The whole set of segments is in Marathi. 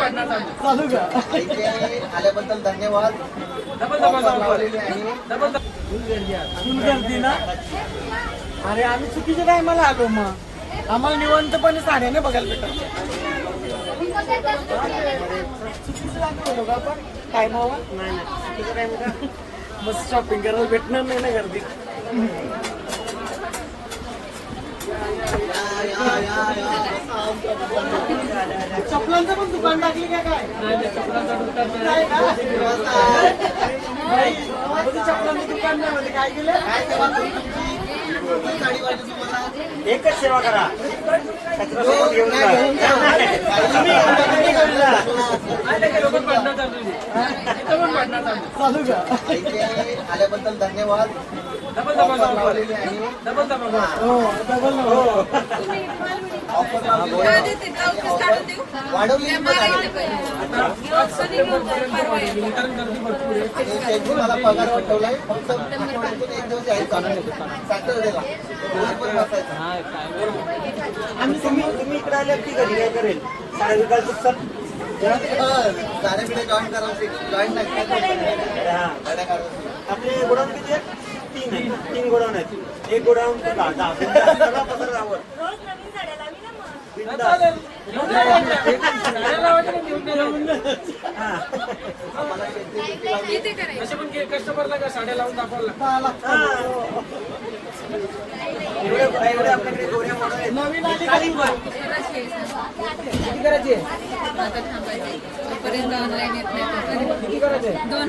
चालू का आल्याबद्दल धन्यवाद. फुल गर्दी ना अरे आम्ही चुकीच्या टायमाला आलो मग आम्हाला निवंतपणे साड्याने बघायला भेटत चुकीचं लागलं का आपण टायमावर नाही चुकीचं मस्त शॉपिंग करायला भेटणार नाही ना गर्दी चपलांचं पण दुकान टाकली का काय? चपलांचं दुकान नाही मध्ये काय केलं? काय सेवा तुमची? एकच सेवा करा. आल्याबद्दल धन्यवाद. डबल हो आहे वाढवली आणि मला पगार वाटवलाय फक्त आठवड्यातून एक दिवस यायचं. सॅटरडेला दिवसभर बसायचं. आम्ही तुम्ही तुम्ही इकडे की घरी काय करेल? सर जॉईन करा जॉईन नाही. हा. आपले गोडाऊन किती आहेत? तीन आहेत तीन गोडाऊन आहेत. एक गोडाऊन दहा दहा. सगळा पसर रावर बिंदास. हा. एवढे एवढे आपल्याकडे गोऱ्या मॉडेल आहेत नवीन आली का आता थांबायचं तोपर्यंत ऑनलाईन येत नाही तोपर्यंत. दोन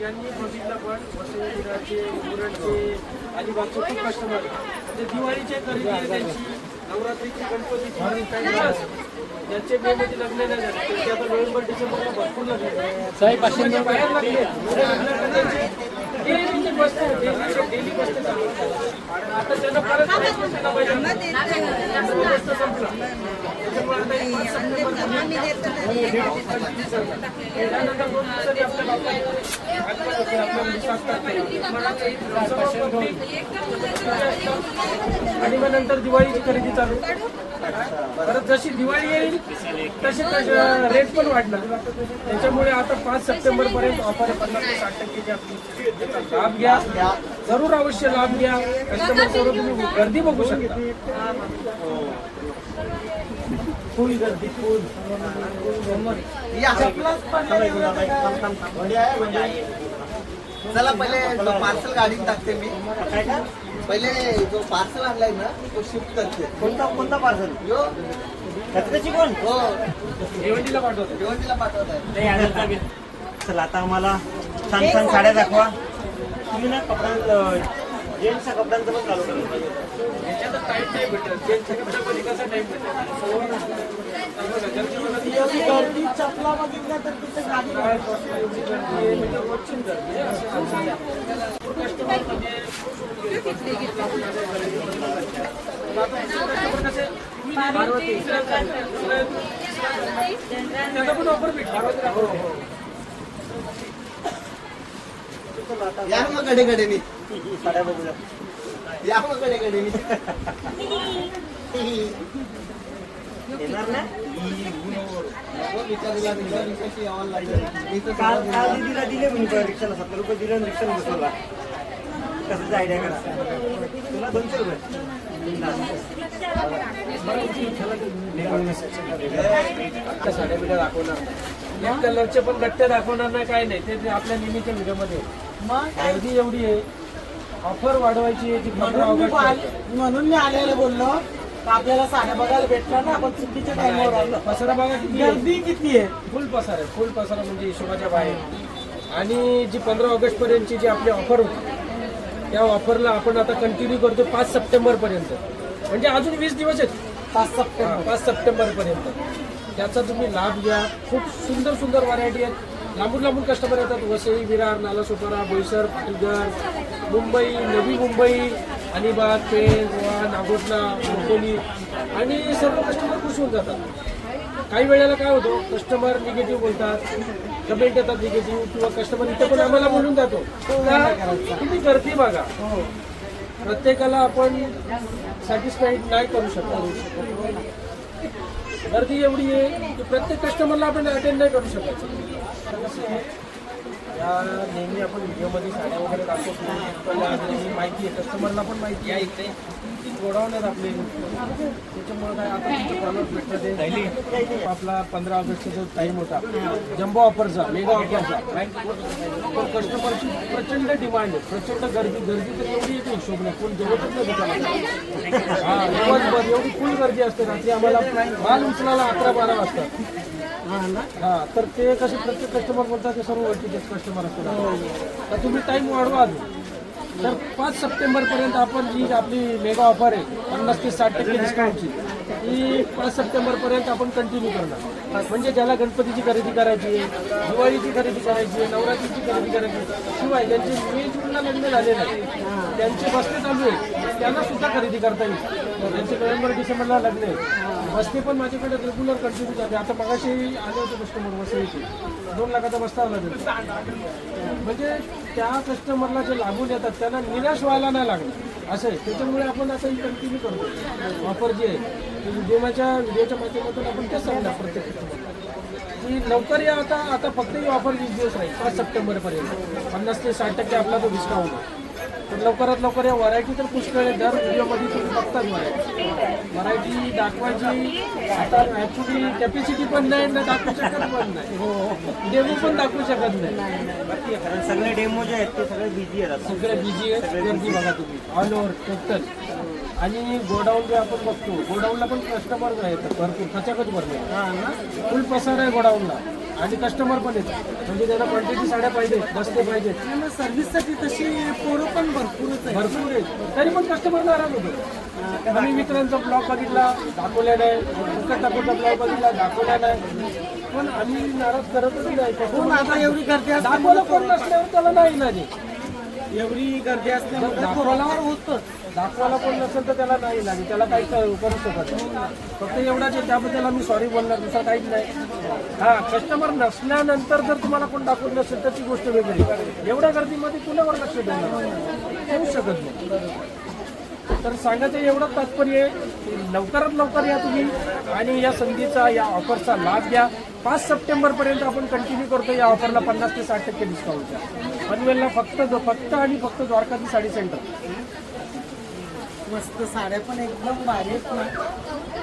यांनी बघितलं पण वसईचे उरणचे अलिबागचे खूप कस्टमर म्हणजे दिवाळीचे खरेदी आहे त्यांची नवरात्रीची गणपतीची मे मध्ये लग्न नाही झाले त्यांचे आता नोव्हेंबर डिसेंबरला भरपूर लग्न बाहेर लागले त्यांचे वस्तू डेली आता त्यांना परत संपला त्याच्यामुळे आता एक पाच सप्टेंबर आणि मग नंतर दिवाळीची खरेदी चालू. परत जशी दिवाळी येईल तशी रेट पण वाढणार. त्याच्यामुळे आता पाच सप्टेंबर पर्यंत ऑफर पन्नास ते साठ टक्केची आपली लाभ घ्या. जरूर अवश्य लाभ घ्या. कस्टमर समोर तुम्ही गर्दी बघू शकता. फुल गर्दी फुल चला पहिले जो पार्सल गाडीत टाकते मी पहिले जो पार्सल आणलाय ना तो शिफ्ट करते कोणता कोणता पार्सल? यो कचऱ्याची कोण हो भिवंडीला पाठवतो भिवंडीला पाठवत आहे. चला आता आम्हाला छान छान साड्या दाखवा तुम्ही ना कपड्यां जेंट्सच्या कपड्यांचं पण चालू करा याच्यात टाईम नाही भेटत ज्यांच्या कपड्यामध्ये कसा टाईम भेटत गर्दी चपला बघितल्या तर तिथे गाडी त्याचा पण ऑफ़र भेटतो या मग कडे कडेनी साड्या बघूया या मग कडे कडेनी येणार ना? काल काल दीदीला दिले रिक्षाला सत्तर रुपये दिले आणि रिक्षाला बसवला कसं आयडिया करा तुला दोनशे रुपये. आता साड्या बिड्या दाखवणार या कलरचे पण गट्टे दाखवणार नाही काय नाही. ते ते आपल्या नेहमीच्या व्हिडिओमध्ये मग? गर्दी एवढी आहे. ऑफर वाढवायची आहे ती पंधरा म्हणून मी ऑगस्ट आले- म्हणून मी आलेले बोललो. आपल्याला साड्या बघायला भेटणार ना आपण चुकीच्या टाइमवर आलो. पसारा बघा किती? आहे. गर्दी किती आहे? फुल पसार आहे फुल पसारा म्हणजे हिशोबाच्या बाहेर. आणि जी पंधरा ऑगस्ट पर्यंतची जी आपली ऑफर होती त्या ऑफरला आपण आता कंटिन्यू करतो पाच सप्टेंबर पर्यंत. म्हणजे अजून वीस दिवस आहेत. पाच सप्टेंबर. पाच सप्टेंबर पर्यंत. त्याचा तुम्ही लाभ घ्या. खूप सुंदर सुंदर व्हरायटी आहेत. लांबून लांबून कस्टमर येतात. वसई विरार नालासोपारा बोईसर पालघर मुंबई नवी मुंबई. अलिबाग पेन गोवा नागोटला मुंबई आणि सर्व कस्टमर खुश होऊन जातात. काही वेळेला काय होतो कस्टमर निगेटिव्ह बोलतात कमेंट येतात निगेटिव्ह किंवा कस्टमर इथे पण आम्हाला बोलून जातो. तुम्ही गर्दी बघा. प्रत्येकाला आपण सॅटिस्फाईड नाही करू शकत. गर्दी एवढी आहे की प्रत्येक कस्टमरला आपण अटेंड नाही करू शकत. या नेहमी आपण व्हिडिओमध्ये साड्या वगैरे दाखवतो. माहिती आहे कस्टमरला पण माहिती आहे. इथे आहेत आपले. त्याच्यामुळे काय आता तुमचं कॉलर भेटतं ते आपला पंधरा ऑगस्टचा जो टाईम होता. जम्बो ऑफरचा मेगा ऑफरचा. पण कस्टमरची प्रचंड डिमांड आहे. प्रचंड गर्दी गर्दी तर एवढी येते हिशोब नाही. कोण जेवतच नाही दुकानात. हा दिवसभर एवढी फुल गर्दी असते. रात्री आम्हाला माल उचलायला अकरा बारा वाजता. हा तर ते कसे प्रत्येक कस्टमर बोलतात ते सर्व ओळखीचे कस्टमर असतात. तर तुम्ही टाइम वाढवा अजून. तर पाच सप्टेंबरपर्यंत आपण जी आपली मेगा ऑफर आहे पन्नास ते साठ टक्के डिस्काउंटची ती पाच सप्टेंबरपर्यंत आपण कंटिन्यू करणार. म्हणजे ज्याला गणपतीची खरेदी करायची आहे दिवाळीची खरेदी करायची आहे नवरात्रीची खरेदी करायची आहे शिवाय ज्यांचे मे जूनला लग्न झाले आहे त्यांचे बस्ते चालू आहे त्यांना सुद्धा खरेदी करता येईल. त्यांचे नोव्हेंबर डिसेंबरला लग्न आहे. बसते पण माझ्याकडे रेग्युलर कंटिन्यू जाते आता मगाशी आले होते कस्टमर वसईचे. दोन लाखाचा बसता आला म्हणजे त्या कस्टमरला जे लागून येतात त्यांना निराश व्हायला नाही लागलं असं आहे. त्याच्यामुळे आपण आता ही कंटिन्यू करतो. ऑफर जी आहे ती व्हिडिओच्या व्हिडिओच्या माध्यमातून आपण तेच सांगणार प्रत्येक कस्टमर की लवकर या आता आता फक्त ही ऑफर वीस दिवस राहील. पाच सप्टेंबरपर्यंत. पन्नास ते साठ टक्के आपला तो डिस्काउंट आहे. तर लवकरात लवकर या व्हरायटी तर पुष्कळ आहे दर व्हिडिओमध्ये तुम्ही बघतात व्हरायटी. व्हरायटी दाखवायची आता ॲक्च्युली कॅपॅसिटी पण नाही ना दाखवू शकत पण नाही. डेमो पण दाखवू शकत नाही. बाकी सगळे डेमो जे आहेत ते सगळे बिझी आहेत. सगळे बिझी आहेत. गर्दी बघा तुम्ही. ऑल ओव्हर टोटल आणि गोडाऊन जे आपण बघतो गोडाऊनला पण कस्टमर येतात भरपूर खचाखच भरले फुल पसार आहे गोडाऊनला. आणि कस्टमर पण येतात. म्हणजे त्यांना क्वांटिटी साड्या पाहिजे बसते पाहिजेत. सर्व्हिससाठी तशी पोरं पण भरपूरच आहे भरपूर आहेत. तरी पण कस्टमर नाराज होतो. आम्ही मित्रांचा ब्लॉग बघितला दाखवल्या नाही फुकट ठाकूरचा ब्लॉग बघितला दाखवल्या नाही पण आम्ही नाराज करतच नाही. आता एवढी गर्दी दाखवलं कोण नसल्यावर त्याला नाही. एवढी गर्दी असल्यामुळे दाखवायला होतं दाखवायला कोण नसेल तर त्याला नाही लागेल. त्याला काही करू शकत नाही. फक्त एवढाच आहे त्याबद्दल आम्ही सॉरी बोलणार दुसरं काहीच नाही. हा कस्टमर नसल्यानंतर जर तुम्हाला कोण दाखवत नसेल तर ती गोष्ट वेगळी. एवढ्या गर्दीमध्ये कुणावर लक्ष देणार देऊ शकत नाही. तर सांगायचं एवढं तात्पर्य लवकरात लवकर या तुम्ही आणि या संधीचा या ऑफरचा लाभ घ्या. पाच सप्टेंबरपर्यंत आपण कंटिन्यू करतो. या ऑफरला पन्नास ते साठ टक्के डिस्काउंटच्या पनवेलला फक्त फक्त आणि फक्त द्वारकाची साडी सेंटर. मस्त साड्या पण एकदम भारी आहेत ना.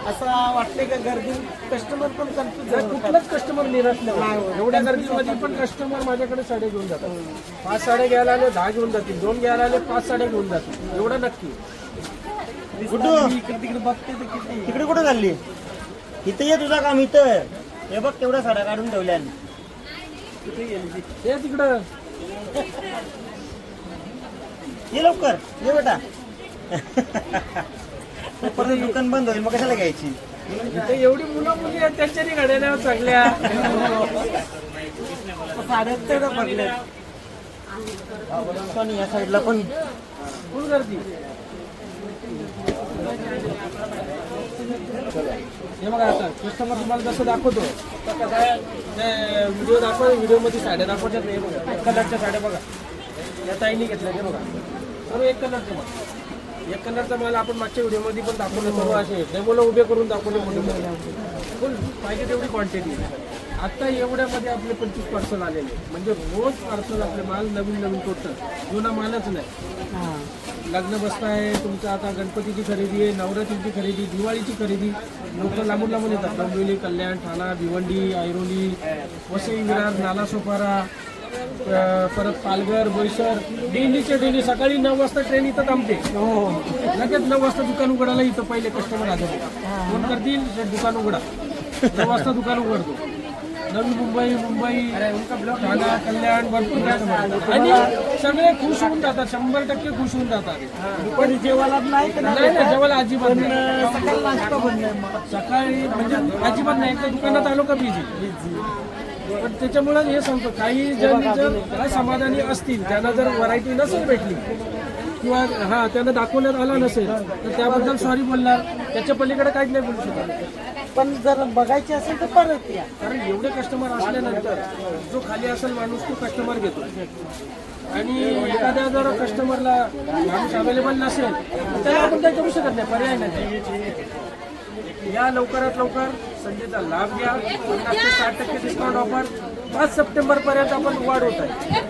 असं वाटते का गर्दी? कस्टमर पण कन्फ्युज कुठलाच कस्टमर निराश नाही. एवढ्या गर्दीमध्ये पण कस्टमर माझ्याकडे साडे घेऊन जातात. पाच साडे घ्यायला आले दहा घेऊन जातील. दोन घ्यायला आले पाच साडे घेऊन जातील. एवढं नक्की. इकडे तिकडे बघते तर किती तिकडे कुठे चालली? इथं ये तुझं काम इथं. हे बघ तेवढ्या साड्या काढून ठेवल्या हे तिकडं. ये लवकर ये बेटा. परत दुकान बंद होईल मग कशाला घ्यायची? इथे एवढी मुलं मुली आहेत त्यांच्यानी घड्याला चांगल्या साड्या तेवढं पण या साईडला पण? गर्दी? हे बघा आता कस्टमर तुम्हाला जसं दाखवतो तसं व्हिडिओ दाखव व्हिडिओमध्ये साड्या दाखवतात हे बघा एक कलरच्या साड्या बघा. या ताईने घेतल्या ते बघा. सर्व एक कलरचे बघा. एक कलरचा माल आपण मागच्या व्हिडिओमध्ये पण दाखवलं सर्व असे डेमोला उभे करून दाखवले म्हणून फुल पाहिजे तेवढी क्वांटिटी आत्ता एवढ्यामध्ये आपले पंचवीस पार्सल आलेले. म्हणजे रोज पार्सल आपले माल नवीन नवीन तोडतात. जुना मालच नाही. लग्न बसता आहे तुमचं आता गणपतीची खरेदी आहे नवरात्रीची खरेदी दिवाळीची खरेदी. लोक लांबून लांबून येतात. डोंबिवली कल्याण ठाणा भिवंडी ऐरोली वसई विरार नालासोपारा परत पालघर बोईसर. डेलीच्या डेली सकाळी नऊ वाजता ट्रेन इथं थांबते. लगेच नऊ वाजता दुकान उघडायला इथं पहिले कस्टमर आले फोन करतील? "सर, दुकान उघडा. नऊ वाजता दुकान उघडतो. नवी मुंबई मुंबई ठाणा कल्याण भरपूर आणि सगळे खुश होऊन जातात शंभर टक्के खुश होऊन जातात. दुपारी जेवायला नाही जेवायला अजिबात नाही. पण सकाळी म्हणजे अजिबात नाही. एकदा दुकानात आलो का बिझी पण त्याच्यामुळे हे सांगतो काही जण जर असमाधानी असतील त्यांना जर व्हरायटी नसेल भेटली किंवा हा त्यांना दाखवण्यात आला नसेल तर त्याबद्दल सॉरी बोलणार. त्याच्या पलीकडे काहीच नाही बोलू शकत. पण जर बघायची असेल तर परत या. कारण एवढे कस्टमर असल्यानंतर जो खाली असेल माणूस तो कस्टमर घेतो. आणि एखाद्या जर कस्टमरला माणूस अवेलेबल नसेल तर त्याला आपण काही करू शकत नाही. पर्याय नाही. या लवकरात लवकर संधीचा लाभ घ्या. पन्नास ते साठ टक्के डिस्काउंट ऑफर पाच सप्टेंबर पर्यंत आपण वाढ होत आहे